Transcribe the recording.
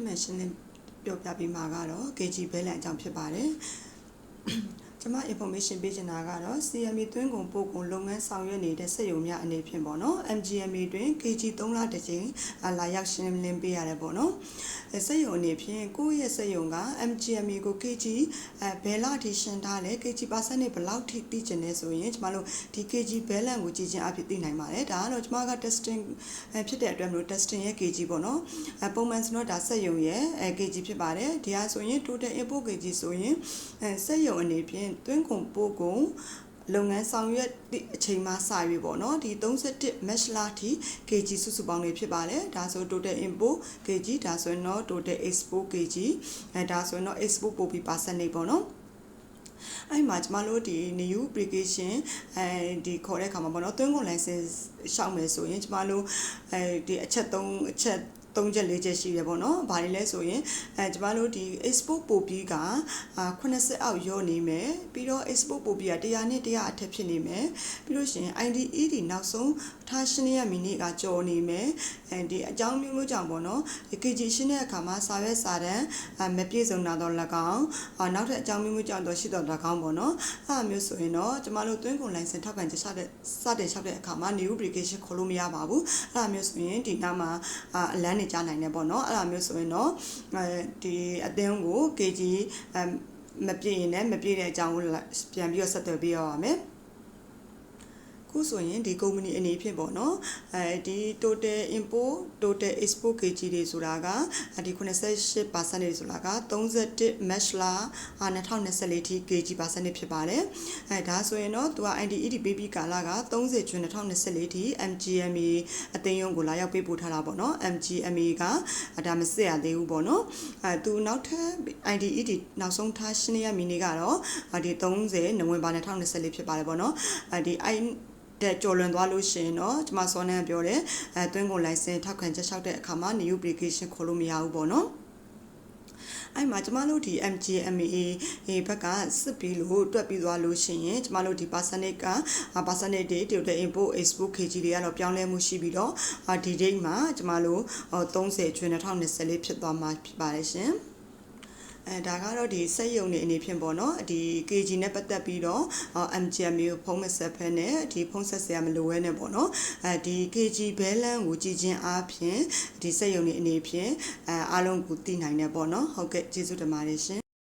အဲကိုကျမထပ်မံရှင်းလင်းပြောပြပေးမှာကတော့ KG balance အကြောင်းဖြစ်ပါတယ် ကျမ information ပေးချင်တာကတော့ CME သွင်းကုန်ပို့ကုန်လုပ်ငန်းဆောင်ရွက်နေတဲ့စက်ရုံများအနေဖြင့်ပေါ့နော် MGMA တွင် KG 3လတစ်ကြိမ်အလာရောက်ရှင်းလင်းပေးရတယ်ပေါ့နော်အဲစက်ရုံအနေဖြင့်ကိုယ့်ရဲ့စက်ရုံက MGMA ကို KG အဲဘယ်လောက်ထိရှင်းထားလဲ KG percent ဘယ်လောက်ထိသိချင်လဲဆိုရင်ကျမတို့ဒီ KG balance ကိုကြည့်ချင်းအဖြစ်သိနိုင်ပါတယ်ဒါကတော့ကျမက testing အဲဖြစ်တဲ့အတွက်မလို့ testing ရဲ့ KG ပေါ့နော်အဲပုံမှန်ဆိုတော့ဒါစက်ရုံရဲ့အဲ KG ဖြစ်ပါတယ်ဒီဟာဆိုရင် total import KG ဆိုရင်အဲစက်ရုံအနေဖြင့်သွင်းကုန်ပို့ကုန်လုပ်ငန်းဆောင်ရွက်သည့်အချိန်မှစရွေးပေါ့နော်ဒီ31 match လာထိ kg စုစုပေါင်းတွေဖြစ်ပါတယ်ဒါဆို total import kg ဒါဆိုရင်တော့ total export kg အဲဒါဆိုရင်တော့ export ပို့ပြီး percentage ပေါ့နော်အဲ့မှာကျမတို့ဒီ new application အဲဒီခေါ်တဲ့အခါမှာပေါ့နော်သွင်းကုန် license ရှောက်မယ်ဆိုရင်ကျမတို့အဲဒီအချက်3အချက် 3ချက်4ချက်ရှိတယ်ပေါ့နော်။ဘာတွေလဲဆိုရင်အဲကျမတို့ဒီ export ပို့ပြီးကအာ80အောက်ရောနေမယ်။ပြီးတော့ export ပို့ပြီးက100နဲ့100အထက်ဖြစ်နေမယ်။ပြီးလို့ရှိရင် IDED နောက်ဆုံးထားရှင်းရမီနစ်ကကြော်နေမယ်။အဲဒီအကြောင်းမျိုးမျိုးကြောင့်ပေါ့နော်။ဒီ KG ရှင်းတဲ့အခါမှာစာရွက်စာတမ်းအမပြည့်စုံတာတော့၎င်းအာနောက်ထပ်အကြောင်းမျိုးမျိုးကြောင့်တော့ရှိတော့၎င်းပေါ့နော်။အဲမျိုးဆိုရင်တော့ကျမတို့သွင်းကုန် license ထောက်ခံချက်စတဲ့စတဲ့လျှောက်တဲ့အခါမှာ new application ခေါ်လို့မရပါဘူး။အဲမျိုးဆိုရင်ဒီနားမှာအာအလန်းနေကြနိုင်တယ်ပေါ့နော်အဲ့လိုမျိုးဆိုရင်တော့အဲဒီအသင်းကို KG အမပြည့်ရင်လည်းမပြည့်တဲ့အကြောင်းကိုပြန်ပြီးတော့ဆက်သွယ်ပေးရပါမယ် ခုဆိုရင်ဒီကုမ္ပဏီအနေဖြင့်ပေါ့နော်အဲဒီ total import total export kg တွေဆိုတာကဒီ88%တွေဆိုတာက31 match လာ2024ထိ kg percent ဖြစ်ပါတယ်အဲဒါဆိုရင်တော့သူက IDED baby ကာလက30ကျွန်း2024ထိ MGMA အသိယုံကိုလာရောက်ပေးပို့ထားတာပေါ့နော် MGMA ကဒါမစစ်ရသေးဘူးပေါ့နော်အဲသူနောက်ထပ် IDED နောက်ဆုံးထားရှင်းရမီနေကတော့ဒီ30နိုဝင်ဘာ2024ဖြစ်ပါတယ်ပေါ့နော်အဲဒီ I တဲ့ကြော်လွန်သွားလို့ရှိရင်တော့ကျမစောနန်းပြောတယ်အဲသွင်းကုန် license ထောက်ခံချက်လျှောက်တဲ့အခါမှာ new application ခေါ်လို့မရဘူးပေါ့နော်အဲ့မှာကျမတို့ဒီ MGMA ဘက်ကစစ်ပြီးလို့တွက်ပြီးသွားလို့ရှိရင်ကျမတို့ဒီ percentage က percentage တွေ total import export kg တွေကတော့ပြောင်းလဲမှုရှိပြီးတော့ဒီ date မှာကျမတို့30ကျွန်း2024ဖြစ်သွားမှာဖြစ်ပါတယ်ရှင် အဲဒါကတော့ဒီစက်ယုံနေအနေဖြင့်ပေါ့နော်ဒီ KG နဲ့ပတ်သက်ပြီးတော့ MGMA ကိုဖုံးမဆက်ဖဲနဲ့ဒီဖုံးဆက်စရာမလိုဘဲနဲ့ပေါ့နော်အဲဒီ KG balance ကိုကြည့်ချင်းအားဖြင့်ဒီစက်ယုံနေအနေဖြင့်အဲအားလုံးကိုသိနိုင်တယ်ပေါ့နော်ဟုတ်ကဲ့ကျေးဇူးတင်ပါတယ်ရှင်